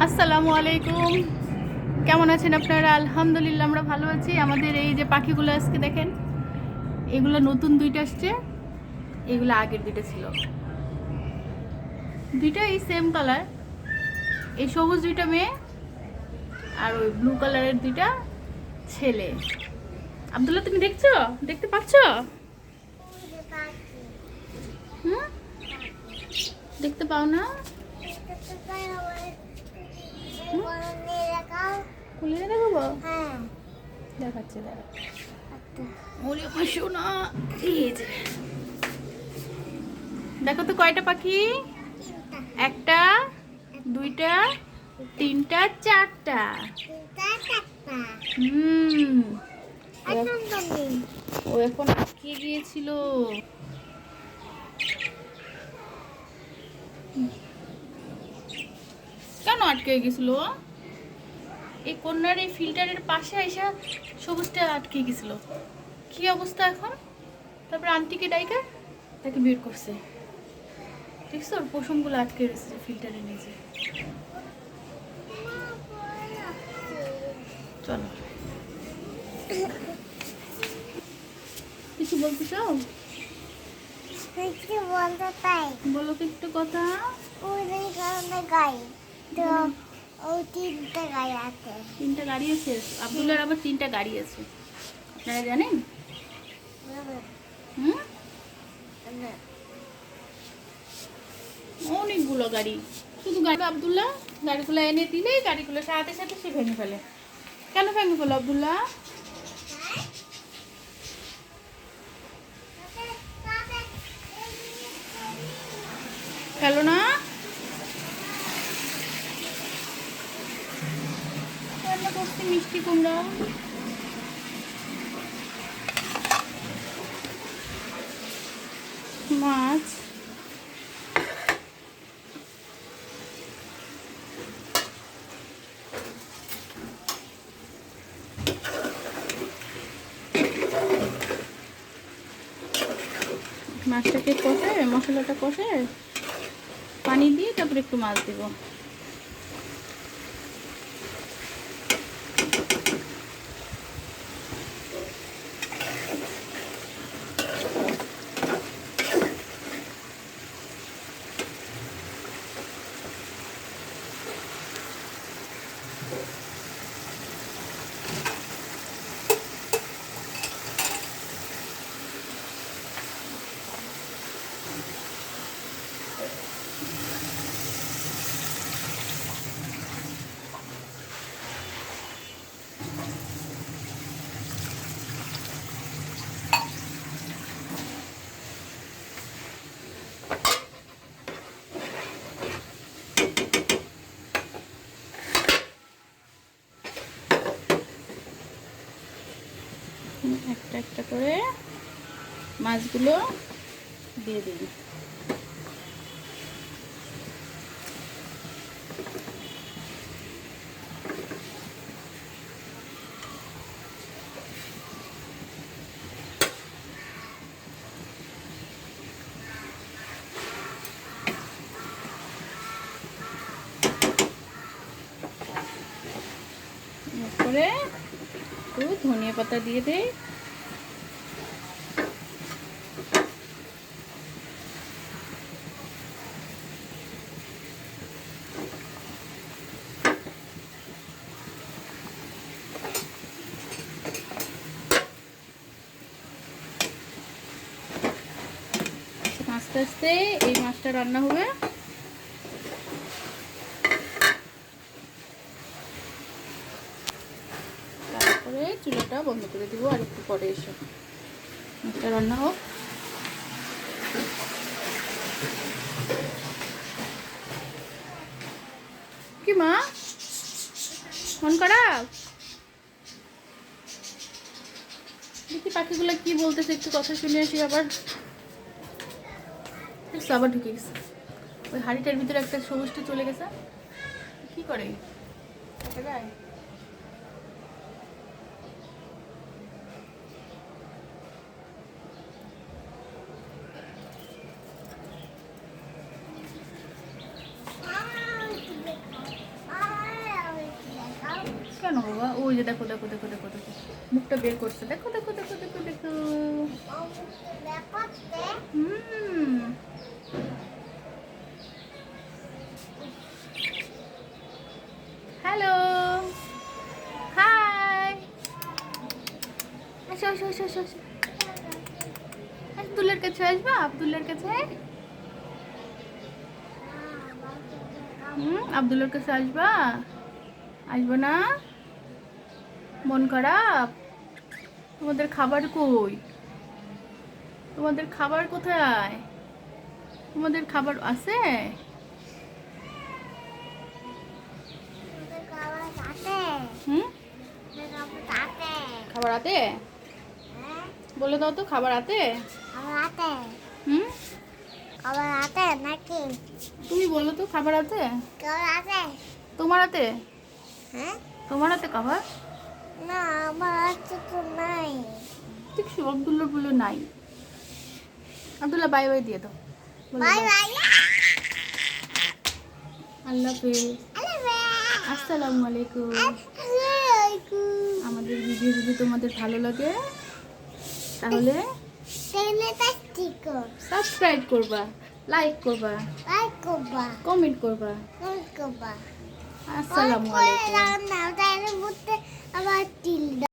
আসসালামু আলাইকুম। কেমন আছেন আপনারা? আলহামদুলিল্লাহ, আমরা ভালো আছি। আমাদের এই যে পাখিগুলো আজকে দেখেন, এগুলো নতুন দুইটা আসছে। এগুলো আগের দুইটা ছিল। দুইটা এই সেম কালার এই সবুজ দুইটা মেয়ে আর ওই ব্লু কালারের দুইটা ছেলে। আব্দুল্লাহ, তুমি দেখছ? দেখতে পাচ্ছ? দেখতে পাও না? খুলে দেখাবো? দেখাচ্ছে দাঁড়া ওরে আমার সোনা এই যে। দেখো তো কয়টা পাখি? একটা। দুইটা তিনটা চারটা। হুম। ও এখন আটকে গিয়েছিল কেন আটকে গেছিল? ও? এই কন্যার এই ফিল্টারের পাশে এসে সবুজটা আটকে গেছিল। কি অবস্থা এখন? তারপর আন্টিকে ডাইকা তাকে বের করছে। দেখছ ওর পশমগুলো আটকে রয়েছে ফিল্টারের নিচে। চলো। কিছু বলতে চাও? বলতে তাই বলো তো একটু কথা। ওই গাই। তো ওই তিনটে গাই আছে। গাড়ি আছে? আব্দুল্লার আবার তিনটা গাড়ি আছে। আপনারা জানেন? হুম? অনেকগুলো গাড়ি। শুধু গাড়ি আব্দুল্লাহ, গাড়িগুলো এনে দিলেই গাড়িগুলো সাথে সাথে সে ভেঙে ফেলে। কেন ভেঙে ফেলো আব্দুল্লাহ? ফেলো না? করছি মিষ্টি কুমড়া? মাছ। মাছটাকে কষে মশলাটা কষে পানি দিয়ে তারপরে একটু মাছ দিব। একটা একটা করে মাছগুলো দিয়ে দিন একটু ধনিয়া পাতা দিয়ে দেয় আস্তে আস্তে এই মাছটা রান্না হবে তারপরে চুলাটা বন্ধ করে দিব আর একটু পরে এসে। মাছটা রান্না হোক। কি মা? ফোন খারাপ? দেখি পাখিগুলো কি বলতেছে, একটু কথা শুনে আসি আবার। আবার ঢুকে গেছে। ওই হাড়িটার ভিতরে একটা সবুজটা চলে গেছে। কি করে এটা দেয়? মা কেন বাবা ওই যে দেখো দেখো দেখো দেখো দেখো। মুখটা বের করছে। দেখো দেখো দেখো দেখো দেখো। হুম। হ্যালো। হাই। আসো আসো আসো আসো আসো। কাছে আসবা? আব্দুল্লার কাছে? হুম, আব্দুল্লার কাছে আসবা? আসব না? মন খারাপ? তোমাদের খাবার কই? তোমাদের খাবার কোথায়? তোমাদের খাবার আছে? খাবার আতে হ্যাঁ। বলে দাও তো খাবার আতে হুম? খাবার আছে নাকি? তুমি বলো তো খাবার আছে? খাবার আছে? তোমার হাতে? হ্যাঁ। তোমার হাতে খাবার? না আমার আছে তো নাই। দেখছ আবদুল্লার বলে নাই। আবদুল্লাহ বাই বাই দিয়ে দাও। Bye bye. আল্লাহ হাফেজ। আসসালামু আলাইকুম। আমাদের ভিডিও যদি তোমাদের ভালো লাগে তাহলে সাবস্ক্রাইব করবা লাইক করবা লাইক করবা। কমেন্ট করবা। কমেন্ট করবা। আসসালামু আলাইকুম।